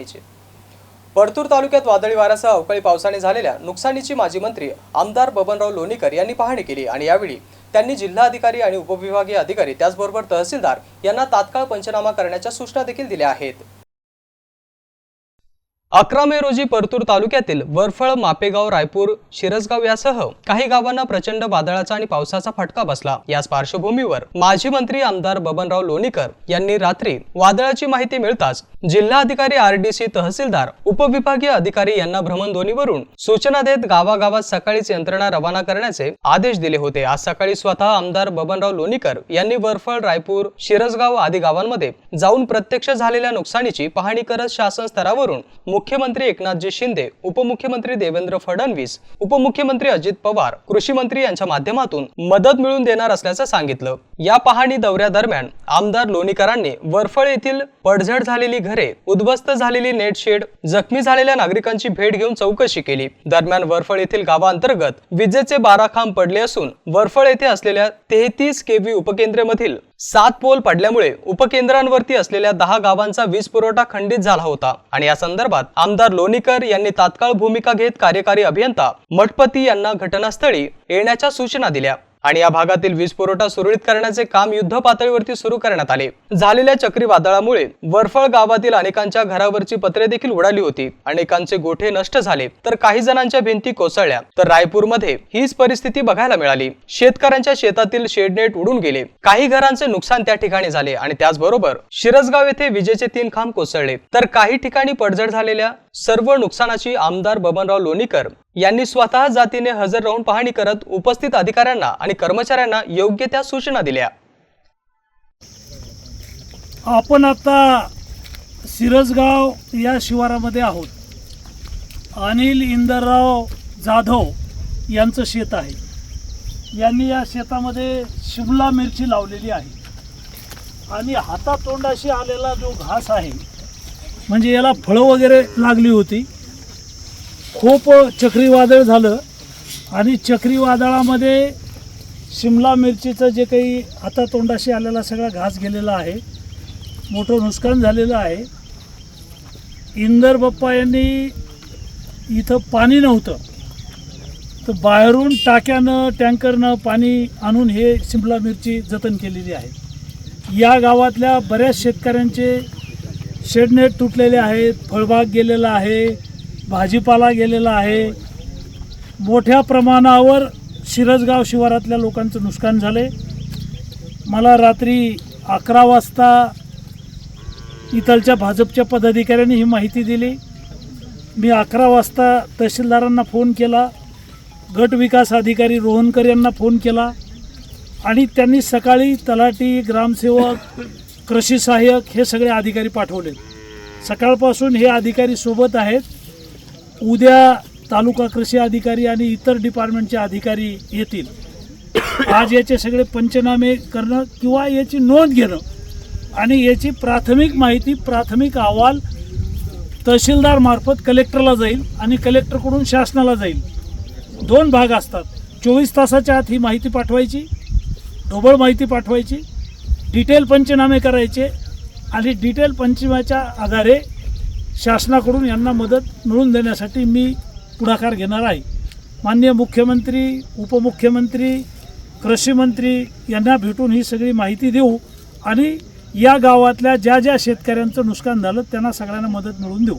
नुकसानीचे परतूर तालुक्यात वादळी वाऱ्यासह अवकाळी पावसाने झालेल्या नुकसानीची माजी मंत्री आमदार बबनराव लोणीकर यांनी पाहणी केली आणि यावेळी त्यांनी जिल्हाधिकारी आणि उपविभागीय अधिकारी त्याचबरोबर तहसीलदार यांना तात्काळ पंचनामा करण्याच्या सूचना देखील दिल्या आहेत. अकरा मे रोजी परतूर तालुक्यातील वरफळ मापेगाव रायपूर शिरसगाव यासह काही गावांना प्रचंड वादळाचा आणि पावसाचा फटका बसला. याच पार्श्वभूमीवर माजी मंत्री आमदार बबनराव लोणीकर यांनी रात्री वादळाची माहिती मिळताच जिल्हाधिकारी आर डी सी तहसीलदार उपविभागीय अधिकारी यांना भ्रमणध्वनीवरून सूचना देत गावागावात सकाळीच यंत्रणा रवाना करण्याचे आदेश दिले होते. आज सकाळी स्वतः आमदार बबनराव लोणीकर यांनी वरफळ रायपूर शिरसगाव आदी गावांमध्ये जाऊन प्रत्यक्ष झालेल्या नुकसानीची पाहणी करत शासन स्तरावरून मुख्यमंत्री एकनाथजी शिंदे उपमुख्यमंत्री देवेंद्र फडणवीस उपमुख्यमंत्री अजित पवार कृषी मंत्री यांच्या माध्यमातून मदत मिळवून देणार असल्याचं सांगितलं. या पाहणी दौऱ्यादरम्यान आमदार लोणीकरांनी वरफळ येथील पडझड झालेली घरे उद्ध्वस्त झालेली नेटशेड जखमी झालेल्या नागरिकांची भेट घेऊन चौकशी केली. दरम्यान वरफळ येथील गावांतर्गत विजेचे बारा खांब पडले असून वरफळ येथे असलेल्या तेहतीस केव्ही उपकेंद्रामधील सात पोल पडल्यामुळे उपकेंद्रांवरती असलेल्या दहा गावांचा वीज पुरवठा खंडित झाला होता. आणि या संदर्भात आमदार लोणीकर यांनी तात्काळ भूमिका घेत कार्यकारी अभियंता मठपती यांना घटनास्थळी येण्याच्या सूचना दिल्या. आणि या भागातील वीज पुरवठा सुरळीत करण्याचे काम युद्ध पातळीवरती सुरू करण्यात आले. झालेल्या चक्रीवादळामुळे वरफळ गावातील अनेकांच्या घरावरची पत्रे देखील उडाली होती अनेकांचे गोठे नष्ट झाले. तर काही जणांच्या भिंती कोसळल्या. तर रायपूरमध्ये हीच परिस्थिती बघायला मिळाली. शेतकऱ्यांच्या शेतातील शेडनेट उडून गेले. काही घरांचे नुकसान त्या ठिकाणी झाले आणि त्याचबरोबर शिरसगाव येथे विजेचे तीन खांब कोसळले. तर काही ठिकाणी पडझड झालेल्या सर्व नुकसानाची आमदार बबनराव लोणीकर यांनी स्वतः जातीने हजर राहून पाहणी करत उपस्थित अधिकाऱ्यांना आणि कर्मचाऱ्यांना योग्य त्या सूचना दिल्या. आपण आता सिरसगाव या शिवारामध्ये आहोत. अनिल इंदरराव जाधव यांचं शेत आहे. यांनी या शेतामध्ये शिमला मिरची लावलेली आहे. आणि हातातोंडाशी आलेला जो घास आहे म्हणजे याला फळं वगैरे लागली होती खूप चक्रीवादळ झालं आणि चक्रीवादळामध्ये शिमला मिरचीचं जे काही हातातोंडाशी आलेला सगळा घास गेलेला आहे मोठं नुकसान झालेलं आहे. इंदर बाप्पा यांनी इथं पाणी नव्हतं. तर बाहेरून टाक्यानं टँकरनं पाणी आणून हे शिमला मिरची जतन केलेली आहे. या गावातल्या बऱ्याच शेतकऱ्यांचे शेडनेट तुटलेले आहेत फळबाग गेलेला आहे. भाजीपाला गेलेला आहे. मोठ्या प्रमाणावर शिरसगाव शिवारातल्या लोकांचं नुकसान झाले मला रात्री अकरा वाजता इथलच्या भाजपच्या पदाधिकाऱ्यांनी ही माहिती दिली. मी अकरा वाजता तहसीलदारांना फोन केला. गट विकास अधिकारी रोहनकर यांना फोन केला. आणि त्यांनी सकाळी तलाठी ग्रामसेवक कृषी सहाय्यक हे सगळे अधिकारी पाठवले सकाळपासून हे अधिकारी सोबत आहेत. उद्या तालुका कृषी अधिकारी आणि इतर डिपार्टमेंटचे अधिकारी येतील. आज याचे सगळे पंचनामे करणं किंवा याची नोंद घेणं आणि याची प्राथमिक माहिती प्राथमिक अहवाल तहसीलदारमार्फत कलेक्टरला जाईल आणि कलेक्टरकडून शासनाला जाईल. दोन भाग असतात. चोवीस तासाच्या आत ही माहिती पाठवायची ढोबळ माहिती पाठवायची डिटेल पंचनामे करायचे आणि डिटेल पंचनाम्याच्या आधारे शासनाकडून यांना मदत मिळवून देण्यासाठी मी पुढाकार घेणार आहे. माननीय मुख्यमंत्री उपमुख्यमंत्री कृषीमंत्री यांना भेटून ही सगळी माहिती देऊ आणि या गावातल्या ज्या ज्या शेतकऱ्यांचं नुकसान झालं त्यांना सगळ्यांना मदत मिळवून देऊ.